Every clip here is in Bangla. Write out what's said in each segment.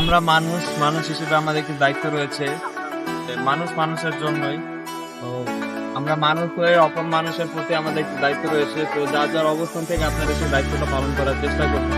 আমরা মানুষ মানুষ হিসেবে আমাদের একটি দায়িত্ব রয়েছে মানুষ মানুষের জন্যই। তো আমরা মানুষ হয়ে অপর মানুষের প্রতি আমাদের একটি দায়িত্ব রয়েছে। তো যার যার অবস্থান থেকে আপনারা সেই দায়িত্বটা পালন করার চেষ্টা করুন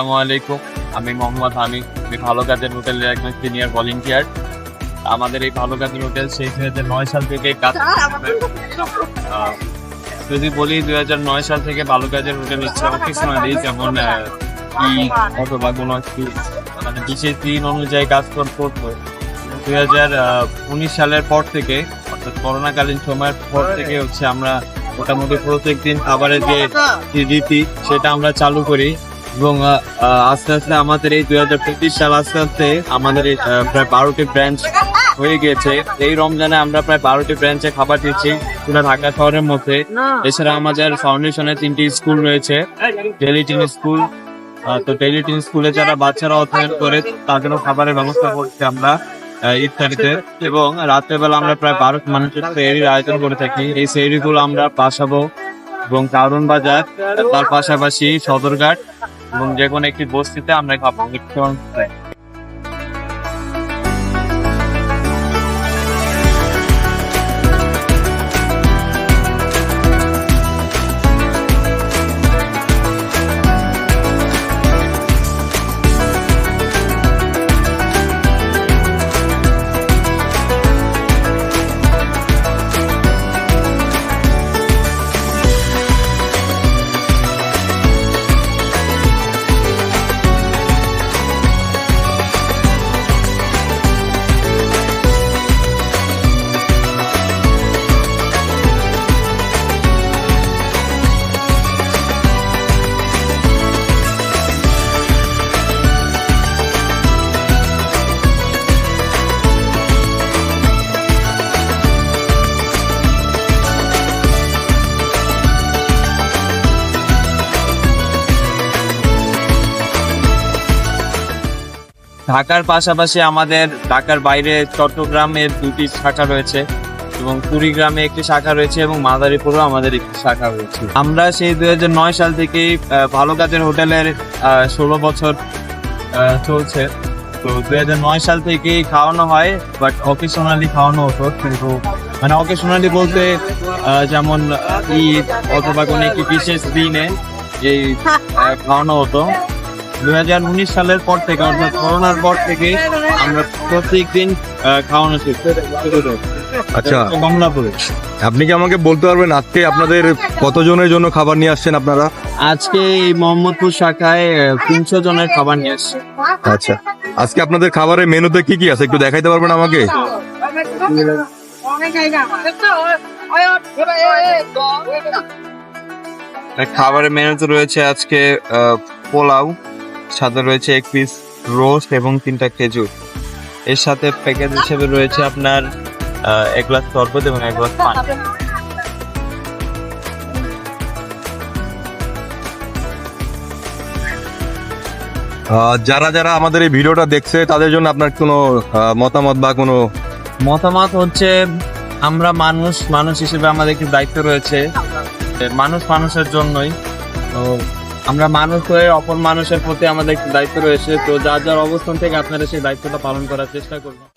আসসালামু আলাইকুম। আমি মোহাম্মদ হামিদ আমি ভালো কাজের হোটেলের একজন সিনিয়র ভলেন্টিয়ার আমাদের এই ভালো কাজের হোটেল সেই দুই হাজার নয় সাল থেকে কাজ যদি বলি দুই হাজার নয় সাল থেকে ভালো কাজের হোটেল হচ্ছে অফিসনালি যেমন আহ, ঈদ অথবা কোনো একটি মানে বিশেষ দিন অনুযায়ী কাজ কর- করতো দুই হাজার উনিশ সালের পর থেকে অর্থাৎ করোনাকালীন সময়ের পর থেকে হচ্ছে আমরা মোটামুটি প্রত্যেক দিন খাবারের যে যে রীতি সেটা আমরা চালু করি। এবং আস্তে আস্তে আমাদের এই দুই হাজার পঁচিশ সাল আস্তে আস্তে আমাদের প্রায় বারোটি ব্রাঞ্চ হয়ে গেছে এই রমজানে আমরা প্রায় বারোটি ব্রাঞ্চে খাবার দিচ্ছি পুরো ঢাকা শহরের মধ্যে। এছাড়া আমাদের ফাউন্ডেশনে তিনটি স্কুল রয়েছে টেলিটিন স্কুল তো টেলিটিন স্কুলে যারা বাচ্চারা অধ্যয়ন করে তাদেরও খাবারের ব্যবস্থা করছি আমরা ইত্যাদিতে এবং রাত্রেবেলা আমরা প্রায় বারো মানুষের সেহরির আয়োজন করে থাকি। এই সেহরিগুলো আমরা পাশাবো এবং কারণ বাজার তার পাশাপাশি সদরঘাট এবং যে কোনো একটি বস্তিতে আমরা খাবার ঢাকার পাশাপাশি আমাদের ঢাকার বাইরে চট্টগ্রামের দুটি শাখা রয়েছে এবং কুড়িগ্রামে একটি শাখা রয়েছে এবং মাদারীপুরেও আমাদের একটি শাখা রয়েছে। আমরা সেই দুই নয় সাল থেকেই ভালো কাজের হোটেলের ষোলো বছর চলছে। তো দুই নয় সাল থেকেই খাওয়ানো হয়, বাট অকেশনালি খাওয়ানো হতো। কিন্তু মানে অকেশনালি বলতে যেমন ঈদ অথবা কোনো একটি বিশেষ দিনে এই খাওয়ানো হতো। দুই উনিশ সালের পর থেকে অর্থাৎ করোনার পর থেকে আমরা প্রত্যেক দিন আহ, খাওয়ানো। আচ্ছা। কমলাপুরে আপনি কি আমাকে বলতে পারবেন আজকে আপনাদের কতজনের জন্য খাবার নিয়ে আসছেন আপনারা? আজকে এই মোহাম্মদপুর শাখায় তিনশো জনের খাবার নিয়ে আসছে। আচ্ছা। আজকে আপনাদের খাবারের মেনুতে কি কি আছে? একটু দেখাইতে পারবেন আমাকে? খাবারের মেনুতে রয়েছে আজকে আহ, পোলাও সাথে রয়েছে এক পিস রোস্ট এবং তিনটা খেজুর। এর সাথে প্যাকেজ হিসেবে রয়েছে আপনার আহ, এক গ্লাস শরবত এবং এক গ্লাস পানি। যারা যারা আমাদের এই ভিডিওটা দেখছে তাদের জন্য আপনার কোনো আহ, মতামত বা কোনো মতামত হচ্ছে আমরা মানুষ মানুষ হিসেবে আমাদের একটি দায়িত্ব রয়েছে। মানুষ মানুষের জন্যই। তো আমরা মানুষ হয়ে অপর মানুষের প্রতি আমাদের দায়িত্ব রয়েছে। তো যার যার অবস্থান থেকে আপনারা সেই দায়িত্বটা পালন করার চেষ্টা করবেন।